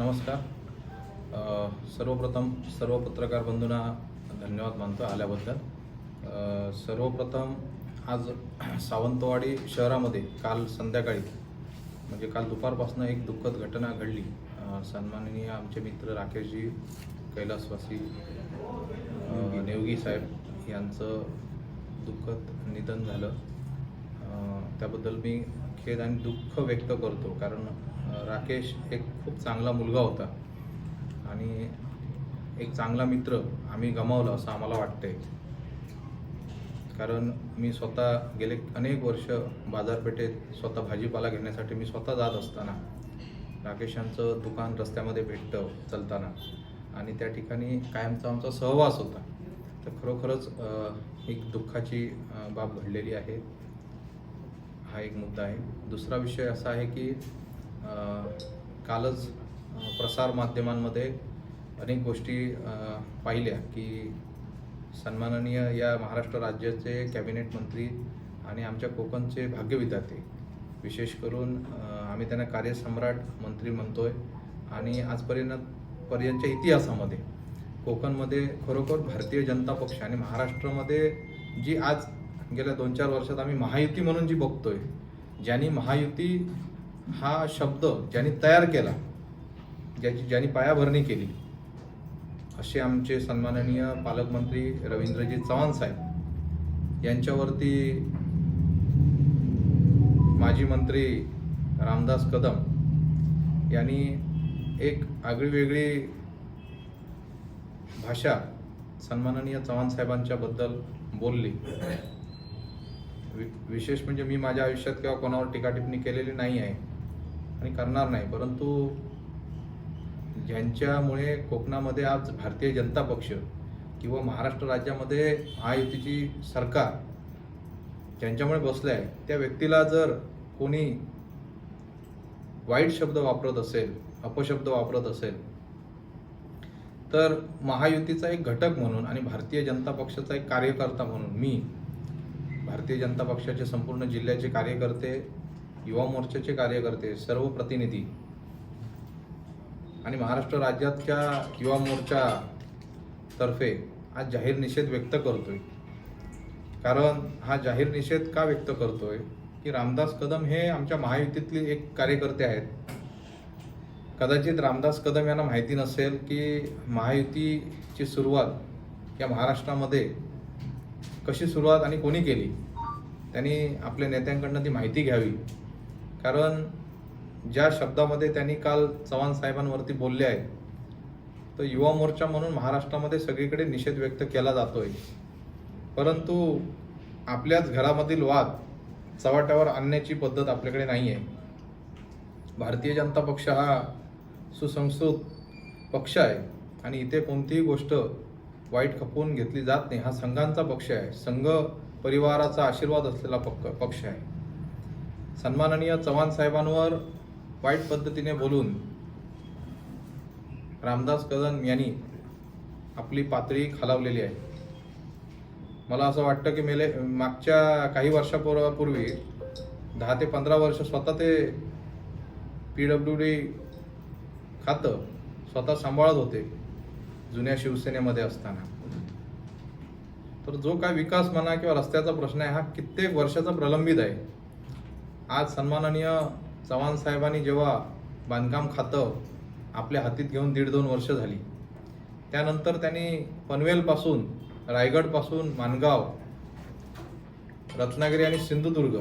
नमस्कार. सर्वप्रथम सर्व पत्रकार बंधूंना धन्यवाद मानतो आल्याबद्दल. सर्वप्रथम आज सावंतवाडी शहरामध्ये काल संध्याकाळी म्हणजे काल दुपारपासून एक दुःखद घटना घडली. सन्माननीय आमचे मित्र राकेशजी कैलासवासी नेवगी साहेब यांचं दुःखद निधन झालं. त्याबद्दल मी खेद आणि दुःख व्यक्त करतो. कारण राकेश एक खूप चांगला मुलगा होता. आणि एक चांगला मित्र आम्ही गमावला असं आम्हाला वाटते कारण मी स्वतः गेले अनेक वर्ष बाजारपेठेत स्वतः भाजीपाला घेण्यासाठी मी स्वतः जात असताना राकेश यांचं दुकान रस्त्यामध्ये भेटतं चलताना. आणि त्या ठिकाणी कायमचा आमचा सहवास होता. तर खरोखरच एक दुःखाची बाब घडलेली आहे. हा एक मुद्दा आहे. दुसरा विषय असा आहे की कालच प्रसारमाध्यमांमध्ये प्रसार माध्यमांमध्ये अनेक गोष्टी पाहिल्या की सन्माननीय या महाराष्ट्र राज्याचे कॅबिनेट मंत्री आणि आमच्या कोकणचे भाग्यविधाते. विशेष करून आम्ही त्यांना कार्यसम्राट मंत्री म्हणतो आहे आणि आजपर्यंत पर्यंतच्या इतिहासामध्ये कोकणमध्ये खरोखर भारतीय जनता पक्ष आणि महाराष्ट्रामध्ये जी आज गेल्या दोन चार वर्षात आम्ही महायुती म्हणून जी बघतोय ज्यांनी महायुती हा शब्द ज्यांनी तयार केला ज्याची ज्यांनी पायाभरणी केली असे आमचे सन्माननीय पालकमंत्री रवींद्रजी चव्हाण साहेब यांच्यावरती माजी मंत्री रामदास कदम यांनी एक आगळीवेगळी भाषा सन्माननीय चव्हाण साहेबांच्याबद्दल बोलली. वि- विशेष म्हणजे मी माझ्या आयुष्यात किंवा कोणावर टीका टिप्पणी केलेली नाही आहे. आणि करणार नाही. परंतु ज्यांच्यामुळे कोकणामध्ये आज भारतीय जनता पक्ष किंवा महाराष्ट्र राज्यामध्ये महायुतीची सरकार ज्यांच्यामुळे बसलं आहे त्या व्यक्तीला जर कोणी वाईट शब्द वापरत असेल अपशब्द वापरत असेल तर महायुतीचा एक घटक म्हणून आणि भारतीय जनता पक्षाचा एक कार्यकर्ता म्हणून मी भारतीय जनता पक्षाचे संपूर्ण जिल्ह्याचे कार्यकर्ते युवा मोर्चाचे कार्यकर्ते सर्व प्रतिनिधी आणि महाराष्ट्र राज्याच्या युवा मोर्चा तर्फे आज जाहीर निषेध व्यक्त करतोय. कारण हा जाहीर निषेध का व्यक्त करतोय? की रामदास कदम हे आमच्या महायुतीतले एक कार्यकर्ते आहेत. कदाचित रामदास कदम यांना माहिती नसेल की महायुतीची सुरुवात या महाराष्ट्रामध्ये कशी सुरुवात आणि कोणी केली? त्यांनी आपल्या नेत्यांकडनं ती माहिती घ्यावी. कारण ज्या शब्दामध्ये त्यांनी काल चव्हाण साहेबांवरती बोलले आहे तर युवा मोर्चा म्हणून महाराष्ट्रामध्ये सगळीकडे निषेध व्यक्त केला जातोय. परंतु आपल्याच घरामधील वाद चव्हाट्यावर आणण्याची पद्धत आपल्याकडे नाही आहे भारतीय जनता पक्ष हा सुसंस्कृत पक्ष आहे आणि इथे कोणतीही गोष्ट वाईट खपवून घेतली जात नाही. हा संघांचा पक्ष आहे. संघ परिवाराचा आशीर्वाद असलेला पक्क पक्ष आहे. सन्माननीय चव्हाण साहेबांवर वाईट पद्धतीने बोलून रामदास कदम यांनी आपली पातळी खालावलेली आहे. मला असं वाटतं की मेले मागच्या काही वर्षापूर्वी दहा ते पंधरा वर्ष स्वतः ते पी डब्ल्यू डी खातं स्वतः सांभाळत होते जुन्या शिवसेनेमध्ये असताना. तर जो काय विकास म्हणा किंवा रस्त्याचा प्रश्न आहे हा कित्येक वर्षाचा प्रलंबित आहे. आज सन्माननीय चव्हाण साहेबांनी जेव्हा बांधकाम खातं आपल्या हातीत घेऊन दीड दोन वर्ष झाली त्यानंतर त्यांनी पनवेलपासून रायगडपासून मानगाव रत्नागिरी आणि सिंधुदुर्ग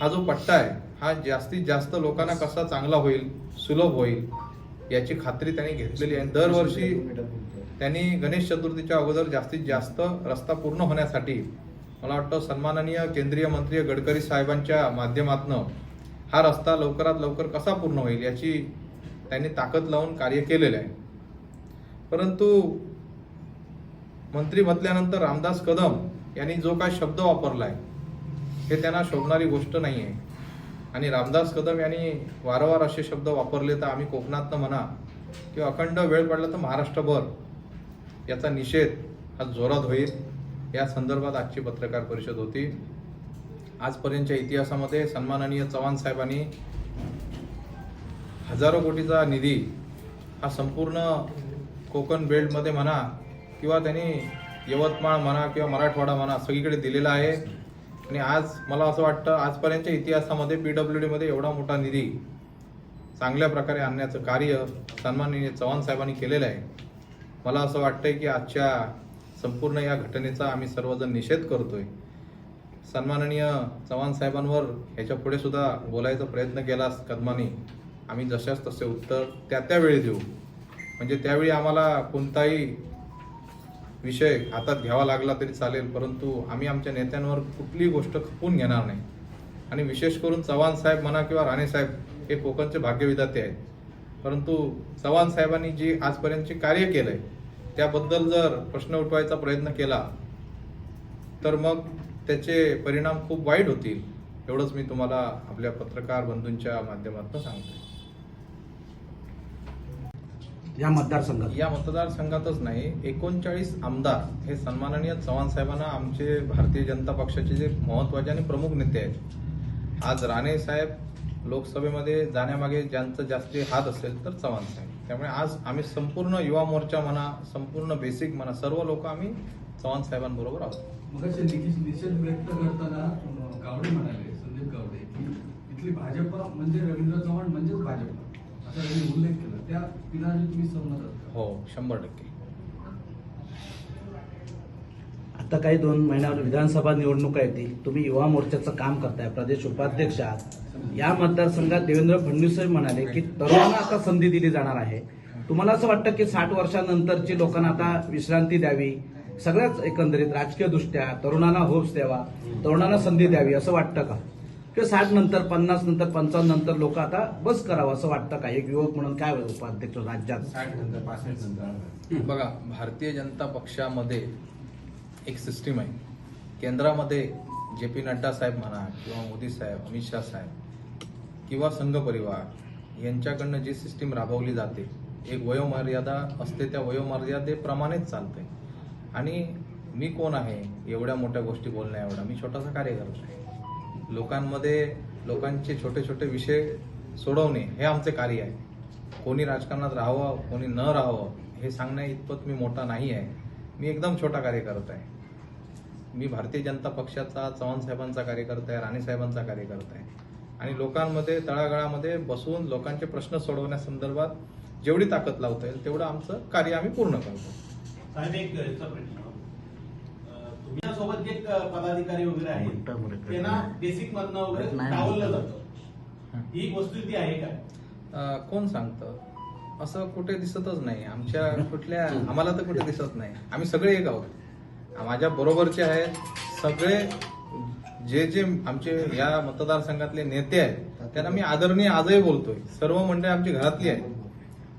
हा जो पट्टा आहे हा जास्तीत जास्त लोकांना कसा चांगला होईल सुलभ होईल याची खात्री त्यांनी घेतलेली आहे. दरवर्षी त्यांनी गणेश चतुर्थीच्या अगोदर जास्तीत जास्त रस्ता पूर्ण होण्यासाठी मला वाटतं सन्माननीय केंद्रीय मंत्री गडकरी साहेबांच्या माध्यमातनं हा रस्ता लवकरात लवकर कसा पूर्ण होईल याची त्यांनी ताकद लावून कार्य केलेलं आहे. परंतु मंत्री म्हटल्यानंतर रामदास कदम यांनी जो काय शब्द वापरला आहे हे त्यांना शोभणारी गोष्ट नाही आहे आणि रामदास कदम यांनी वारंवार असे शब्द वापरले तर आम्ही कोकणातनं म्हणा किंवा अखंड वेळ पडला तर महाराष्ट्रभर याचा निषेध हा जोरात होईल. या संदर्भात आजची पत्रकार परिषद होती. आजपर्यंतच्या इतिहासामध्ये सन्माननीय चव्हाण साहेबांनी हजारो कोटीचा निधी हा संपूर्ण कोकण बेल्टमध्ये म्हणा किंवा त्यांनी यवतमाळ म्हणा किंवा मराठवाडा म्हणा सगळीकडे दिलेला आहे. आणि आज मला असं वाटतं आजपर्यंतच्या इतिहासामध्ये पी डब्ल्यू डीमध्ये एवढा मोठा निधी चांगल्या प्रकारे आणण्याचं कार्य सन्माननीय चव्हाण साहेबांनी केलेलं आहे. मला असं वाटतंय की आजच्या संपूर्ण या घटनेचा आम्ही सर्वजण निषेध करतोय. सन्माननीय चव्हाण साहेबांवर ह्याच्या पुढे सुद्धा बोलायचा प्रयत्न केला कदमाने. आम्ही जशाच तसे उत्तर त्या त्यावेळी देऊ. म्हणजे त्यावेळी आम्हाला कोणताही विषय हातात घ्यावा लागला तरी चालेल परंतु आम्ही आमच्या नेत्यांवर कुठलीही गोष्ट खपून घेणार नाही. आणि विशेष करून चव्हाण साहेब म्हणा किंवा राणे साहेब हे कोकणचे भाग्यविधाते आहेत. परंतु चव्हाण साहेबांनी जी आजपर्यंतचे कार्य केलं आहे त्याबद्दल जर प्रश्न उठवायचा प्रयत्न केला तर मग त्याचे परिणाम खूप वाईट होतील एवढंच मी तुम्हाला आपल्या पत्रकार बंधूंच्या माध्यमातून सांगतो या मतदारसंघात? या मतदारसंघातच नाही एकोणचाळीस आमदार हे सन्माननीय चव्हाण साहेबांना आमचे भारतीय जनता पक्षाचे जे महत्त्वाचे आणि प्रमुख नेते आहेत. आज राणे साहेब लोकसभेमध्ये जाण्यामागे ज्यांचं जास्ती हात असेल तर चव्हाण साहेब. त्यामुळे आज आम्ही संपूर्ण युवा मोर्चा म्हणा संपूर्ण बेसिक म्हणा सर्व लोक आम्ही चव्हाण साहेबांबरोबर आहोत. निषेध व्यक्त करताना गावडे म्हणाले संदीप गावडे की इथली भाजप म्हणजे रवींद्र चव्हाण म्हणजेच भाजप. असा त्यांनी उल्लेख केला. त्या तुम्ही सहमत? हो शंभर टक्के. आता काही दोन महिन्यावर विधानसभा निवडणुका येतील. तुम्ही युवा मोर्चाचं काम करताय प्रदेश उपाध्यक्ष आहात. या मतदारसंघात देवेंद्र फडणवीस म्हणाले की तरुणांना आता संधी दिली जाणार आहे. तुम्हाला असं वाटतं की साठ वर्षानंतरची लोकांना आता विश्रांती द्यावी? सगळ्याच एकंदरीत राजकीय दृष्ट्या तरुणांना होप्स द्यावा तरुणांना संधी द्यावी असं वाटतं का? किंवा साठ नंतर पन्नास नंतर पंचावन्न नंतर लोक आता बस करावं असं वाटतं का? एक युवक म्हणून काय उपाध्यक्ष राज्यात? बघा भारतीय जनता पक्षामध्ये एक सिस्टीम आहे. केंद्रामध्ये जे पी नड्डा साहेब म्हणा किंवा मोदी साहेब अमित शाह साहेब किंवा संघ परिवार यांच्याकडनं जी सिस्टीम राबवली जाते एक वयोमर्यादा असते त्या वयोमर्यादेप्रमाणेच चालते. आणि मी कोण आहे एवढ्या मोठ्या गोष्टी बोलण्या एवढा मी छोटासा कार्यकर्ता आहे. लोकांमध्ये लोकांचे छोटे छोटे विषय सोडवणे हे आमचे कार्य आहे. कोणी राजकारणात राहावं कोणी न राहावं हे सांगण्या इतपत मी मोठा नाही आहे. मी एकदम छोटा कार्यकर्ता आहे. मी भारतीय जनता पक्षाचा चव्हाण साहेबांचा कार्यकर्ता आहे राणे साहेबांचा कार्यकर्ता आहे. आणि लोकांमध्ये तळागाळामध्ये बसून लोकांचे प्रश्न सोडवण्यासंदर्भात जेवढी ताकद लावता येईल तेवढं आमचं कार्य आम्ही पूर्ण करतो. साहेब एक प्रश्न. तुमच्यासोबत जे क- पदाधिकारी वगैरे आहेत त्यांना बेसिक मधनं वगैरे डावललं जातं. ही वस्तुस्थिती आहे का? कोण सांगतं? असं कुठे दिसतच नाही. आमच्या कुठल्या आम्हाला तर कुठे दिसत नाही. आम्ही सगळे एक आहोत. माझ्या बरोबरचे आहेत. सगळे जे जे आमचे या मतदारसंघातले नेते आहेत त्यांना मी आदरणीय आजही बोलतोय. सर्व मंडळी आमची घरातली आहेत.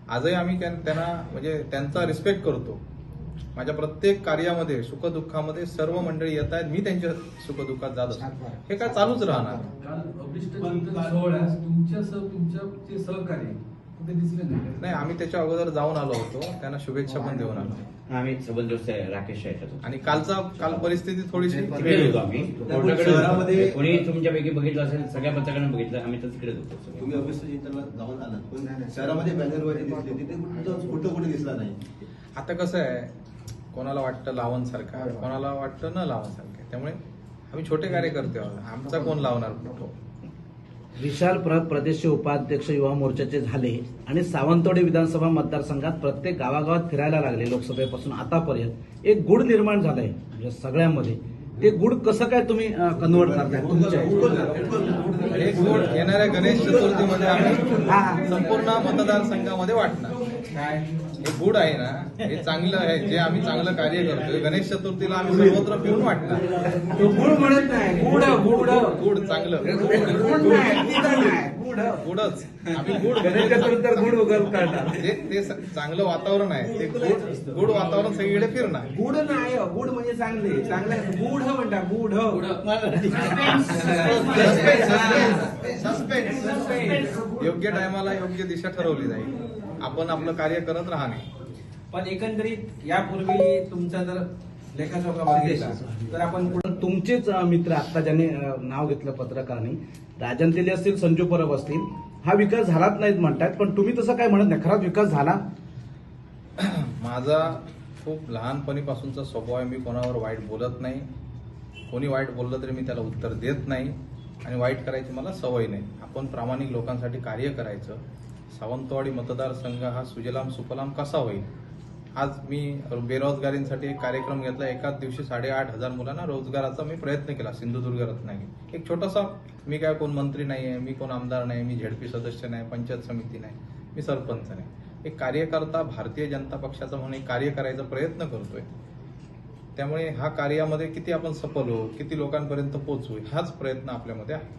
आजही आम्ही त्यां- त्यांना म्हणजे त्यांचा रिस्पेक्ट करतो. माझ्या प्रत्येक कार्यामध्ये सुखदुःखामध्ये सर्व मंडळी येत आहेत. मी त्यांच्या सुखदुःखात जात असतो. हे काय चालूच राहणार. काल अभिष्ट सोहळ्यास तुमच्या सहकारी कुठे दिसले नाही नाही आम्ही त्याच्या अगोदर जाऊन आलो होतो. त्यांना शुभेच्छा पण देऊन आलो. आम्ही सबंध राकेश होतो. आणि कालचा काल परिस्थिती थोडीशी तिकडे होतो आम्ही. शहरामध्ये- कोणी तुमच्यापैकी बघितलं असेल सगळ्या पत्रकारांनी बघितलं आम्ही तर तिकडेच होतो सगळे. तुम्ही अभिष्ट चिंतनला जाऊन आलात पण शहरामध्ये बॅनरवारी दिसली तिथे कुठं कुठं कुठे दिसला नाही? आता कसं आहे कोणाला वाटतं लावण सारखं कोणाला वाटतं न लावण सारखं त्यामुळे आम्ही छोटे कार्यकर्ते आहोत. आमचा कोण लावणार? कुठं? विशाल प्र प्रदेशचे उपाध्यक्ष युवा मोर्चाचे झाले आणि सावंतवाडी विधानसभा मतदारसंघात प्रत्येक गावागावात फिरायला लागले लोकसभेपासून आतापर्यंत. एक गुढ निर्माण झालंय म्हणजे सगळ्यामध्ये. ते गुढ कसं काय तुम्ही कन्वर्ट करताय? तुमच्या एक गोड येणाऱ्या गणेश चतुर्थीमध्ये आम्ही. संपूर्ण मतदारसंघामध्ये वाटणार. हे गुड आहे ना हे चांगलं आहे जे आम्ही चांगलं कार्य करतोय. गणेश चतुर्थीला आम्ही सर्वत्र फिरून वाटणार. गुढ म्हणत नाही. गुढ गुढ. गुड चांगलं. नाही गुडच आम्ही गुड गणेश चतुर्थी उगल जे ते चांगलं वातावरण आहे. ते गुड गुड वातावरण सगळीकडे फिरणार. गुड नाही हो, गुड म्हणजे चांगले. चांगले गुढ म्हणता गुढ. योग्य टायमाला योग्य दिशा ठरवली जाईल. आपण आपलं कार्य करत राहणे. पण एकंदरीत यापूर्वी तुमचा जर लेखाजोखा बघितला तर आपण पुढे तुमचेच मित्र आता ज्यांनी नाव घेतलं पत्रकारांनी राजन तेली असतील संजू परब असतील हा विकास झालाच नाहीत म्हणतात पण तुम्ही तसं काय म्हणत नाही? खराच विकास झाला. माझा खूप लहानपणीपासूनचा स्वभाव आहे मी कोणावर वाईट बोलत नाही. कोणी वाईट बोललं तरी मी त्याला उत्तर देत नाही. आणि वाईट करायची मला सवय नाही. आपण प्रामाणिक लोकांसाठी कार्य करायचं. सावंतवाडी मतदारसंघ हा सुजलाम सुफलाम कसा होईल? आज मी बेरोजगारींसाठी एक कार्यक्रम घेतला. एकाच दिवशी साडेआठ हजार मुलांना रोजगाराचा मी प्रयत्न केला. सिंधुदुर्ग रत्नागिरी. एक छोटासा मी काय कोण मंत्री नाही आहे मी कोण आमदार नाही मी झेडपी सदस्य नाही पंचायत समिती नाही मी सरपंच नाही. एक कार्यकर्ता भारतीय जनता पक्षाचा म्हणून एक कार्य करायचा प्रयत्न करतोय. त्यामुळे हा कार्यामध्ये किती आपण सफल हो किती लोकांपर्यंत पोहोचू हाच प्रयत्न आपल्यामध्ये आहे.